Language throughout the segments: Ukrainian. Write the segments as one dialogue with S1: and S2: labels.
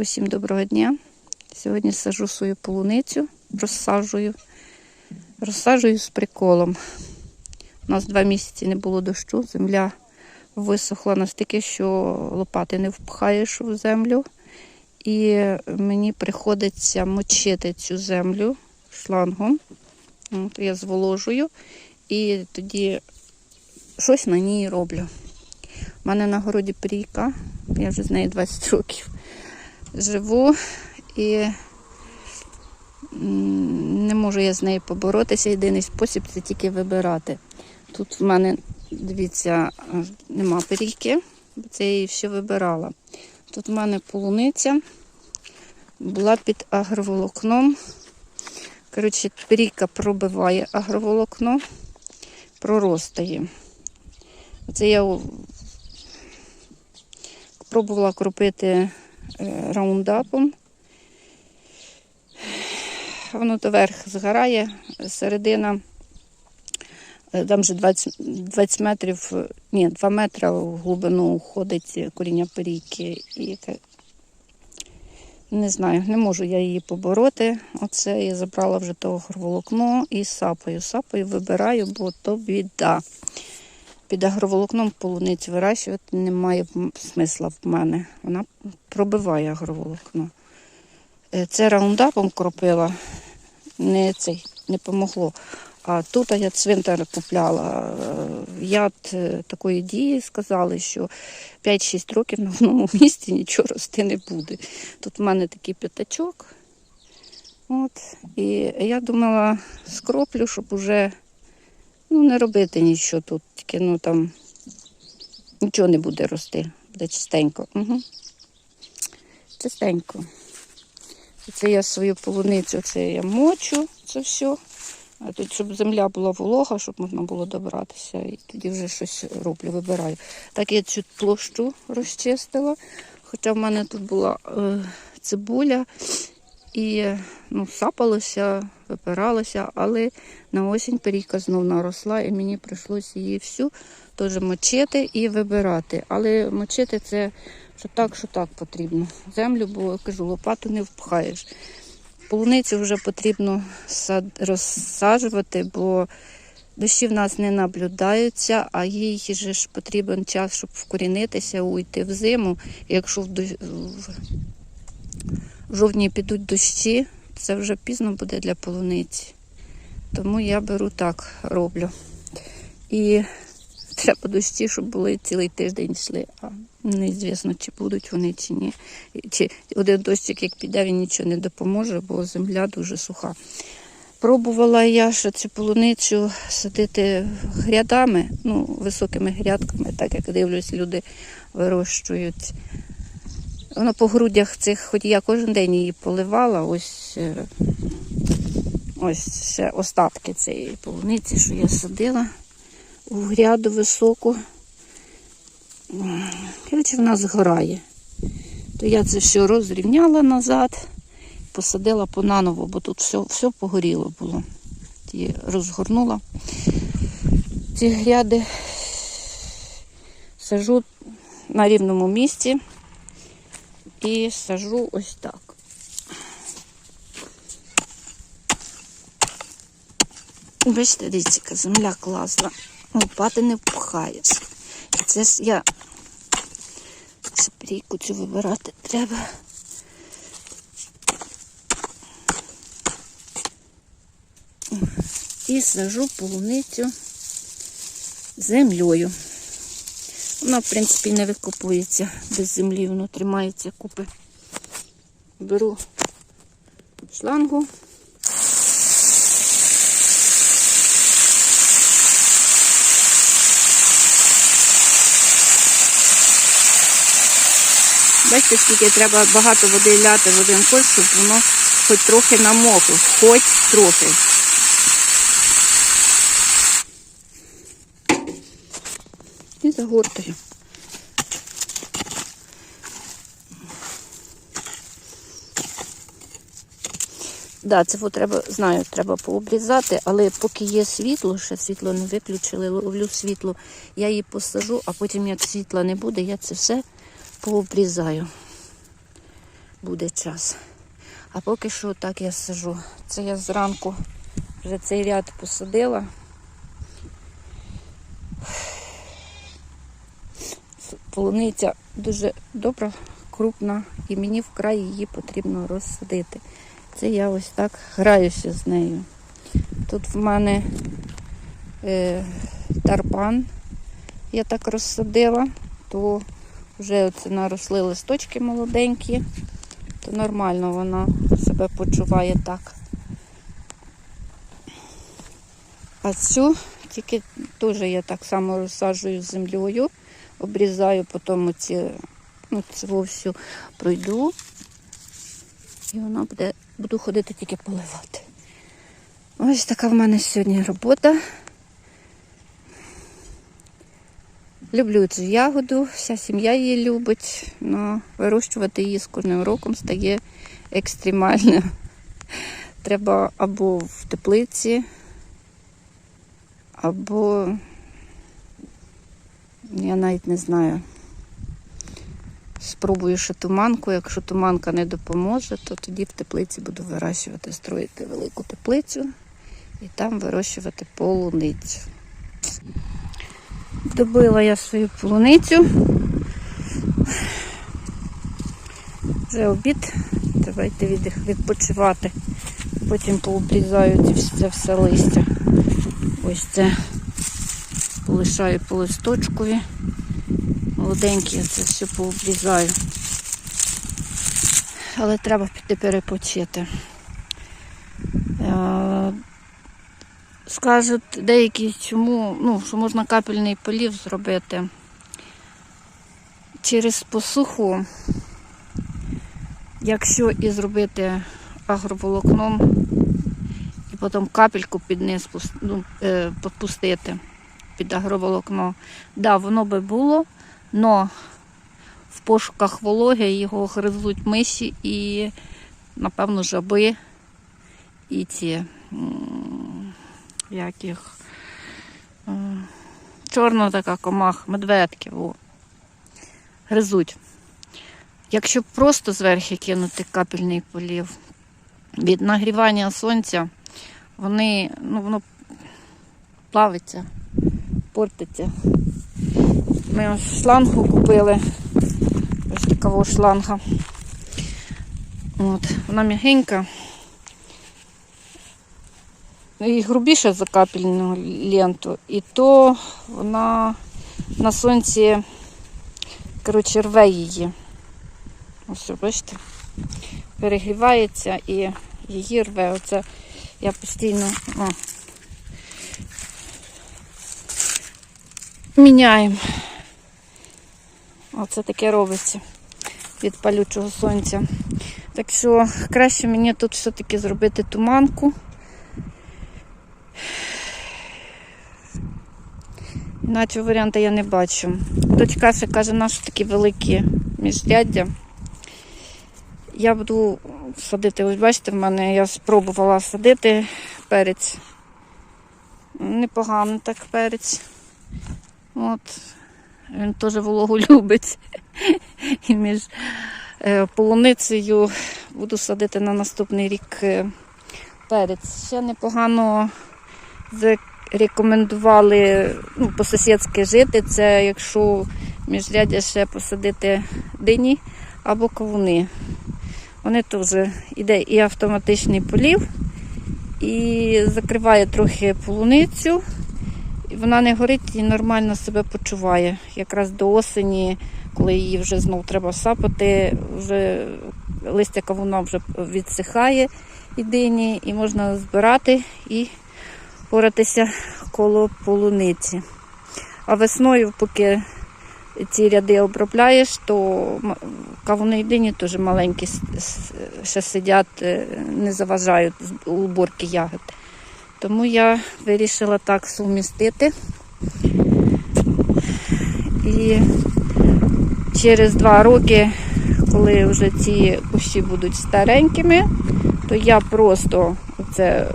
S1: Усім доброго дня. Сьогодні сажу свою полуницю, розсаджую. Розсаджую з приколом. У нас два місяці не було дощу, земля висохла настільки, що лопати не впхаєш в землю. І мені приходиться мочити цю землю шлангом. От я зволожую і тоді щось на ній роблю. У мене на городі прійка, я вже з нею 20 років живу і не можу я з нею поборотися. Єдиний спосіб це тільки вибирати. Тут в мене, дивіться, нема перійки, бо це я її все вибирала. Тут в мене полуниця була під агроволокном. Коротше, перійка пробиває агроволокно, проростає. Оце я пробувала кропити раундапом. Воно доверх згорає, середина, е, там вже 20, 20 метрів, е, ні, 2 метри в глибину уходить коріння перійки. І не знаю, не можу я її побороти. Оце я забрала вже того агроволокно і сапою. Сапою вибираю, бо то біда. Під агроволокном полуницю вирощувати немає смисла в мене. Вона пробиває агроволокно. Е, Це раундапом кропила, не цей, не помогло. А тут я цвинтар купляла. е, Яд е, такої дії сказали, що 5-6 років на одному місці нічого рости не буде. Тут в мене такий п'ятачок. От, і я думала, скроплю, щоб уже ну, не робити нічого тут, тільки ну там нічого не буде рости, буде чистенько. Угу. Чистенько. Це я свою полуницю, це я мочу, це все. А тут, щоб земля була волога, щоб можна було добратися. І тоді вже щось роблю, вибираю. Так я цю площу розчистила. Хоча в мене тут була е, цибуля і ну, сапалося, випиралося, але на осінь перійка знов наросла, і мені прийшлося її всю теж мочити і вибирати. Але мочити це що так, що так потрібно. Землю, бо кажу, лопату не впхаєш. Полуницю вже потрібно розсаджувати, бо дощі в нас не наблюдаються, а їй же ж потрібен час, щоб вкорінитися, уйти в зиму. Якщо в, в... жовтні підуть дощі, це вже пізно буде для полуниці. Тому я беру так, роблю. І треба дощі, щоб були цілий тиждень йшли. А неізвісно, чи будуть вони, чи ні. Чи один дощик, як піде, він нічого не допоможе, бо земля дуже суха. Пробувала я ще цю полуницю садити грядами, ну, високими грядками, так як дивлюсь, люди вирощують. Воно по грудях цих, хоч я кожен день її поливала, ось, е, ось ще остатки цієї полуниці, що я садила у гряду високу. Коротше, вона згорає. То я це все розрівняла назад, посадила понаново, бо тут все, все погоріло було. І розгорнула ці гряди, сажу на рівному місці і сажу ось так. Бачите, дивіться, яка земля класна. Лопати не впхаєш. І Це я спрійку цю вибирати треба. І сажу полуницю землею. Вона, в принципі, не викопується без землі, воно тримається купи. Беру шлангу. Бачите, скільки треба багато води ляти в один кошик, щоб воно хоч трохи намокло. Хоч трохи. І загортаю. Да, це треба, знаю, треба пообрізати, але поки є світло, ще світло не виключили, ловлю світло, я її посажу, а потім, як світла не буде, я це все пообрізаю. буде час. А поки що так я сижу. Це я зранку вже цей ряд посадила. Полуниця дуже добра, крупна, і мені вкрай її потрібно розсадити. Це я ось так граюся з нею. Тут в мене е, тарпан, я так розсадила, то вже оце наросли листочки молоденькі, то нормально вона себе почуває так. А цю тільки теж я так само розсаджую землею, обрізаю, потім ці, ну, всю пройду. І вона буде, буду ходити тільки поливати. Ось така в мене сьогодні робота. Люблю цю ягоду, вся сім'я її любить, але вирощувати її з кожним роком стає екстремально. Треба або в теплиці, або я навіть не знаю. Спробую ще туманку. Якщо туманка не допоможе, то тоді в теплиці буду вирощувати, строїти велику теплицю і там вирощувати полуницю. Добила я свою полуницю. Вже обід. Від, відпочивати. Потім пообрізаю це все листя. Ось це полишаю по листочкові. Молоденькі, я це все пообрізаю. Але треба піти перепочити. Е, Скажуть деякі, чому, ну, що можна капельний полів зробити через посуху, якщо і зробити агроволокном, і потім капельку під низ ну, е, підпустити під агроволокно. Да, воно би було, але в пошуках вологи його гризуть миші і, напевно, жаби і ці м, як їх, чорна така комах, медведки, о, гризуть. Якщо просто зверху кинути капельний полів, від нагрівання сонця вони, ну, воно плавиться, портиться. Ми ось шлангу купили. Ось такого шланга. От, вона м'ягенька. І грубіша за капельну ленту. І то вона на сонці, коротше, рве її. Ось, бачите, перегрівається і її рве. Оце я постійно о, міняємо. Оце таке робиться від палючого сонця. Так що краще мені тут все-таки зробити туманку. Іначе варіанти я не бачу. Дочка ще каже, наші такі великі міжряддя. Я буду садити, ось бачите, в мене я спробувала садити перець. Непогано так перець. От. Він теж вологу любить. І між е, полуницею буду садити на наступний рік е, перець. Ще непогано зарекомендували ну, по-сусідськи жити. Це якщо міжрядя ще посадити дині або кавуни. Вони теж іде і автоматичний полів, і закриває трохи полуницю. Вона не горить і нормально себе почуває. Якраз до осені, коли її вже знов треба сапати, вже листя кавуна вже відсихає і і можна збирати і поратися коло полуниці. А весною, поки ці ряди обробляєш, то кавуни і дині теж маленькі ще сидять, е, не заважають уборки ягод. Тому я вирішила так сумістити. І через два роки, коли вже ці кущі будуть старенькими, то я просто це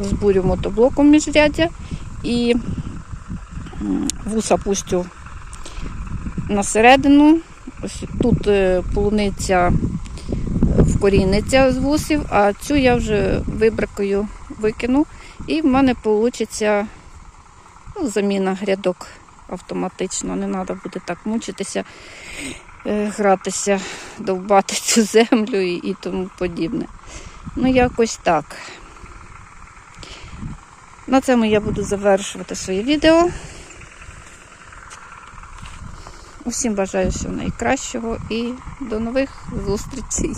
S1: збурю мотоблоком міжряддя і вуса пустю на середину. Тут е, полуниця укоріниться з вусів, а цю я вже вибракую, викину. І в мене вийде ну, заміна грядок автоматично. Не треба буде так мучитися, е, гратися, довбати цю землю і, тому подібне. Ну, якось так. На цьому я буду завершувати своє відео. Усім бажаю всього найкращого і до нових зустрічей.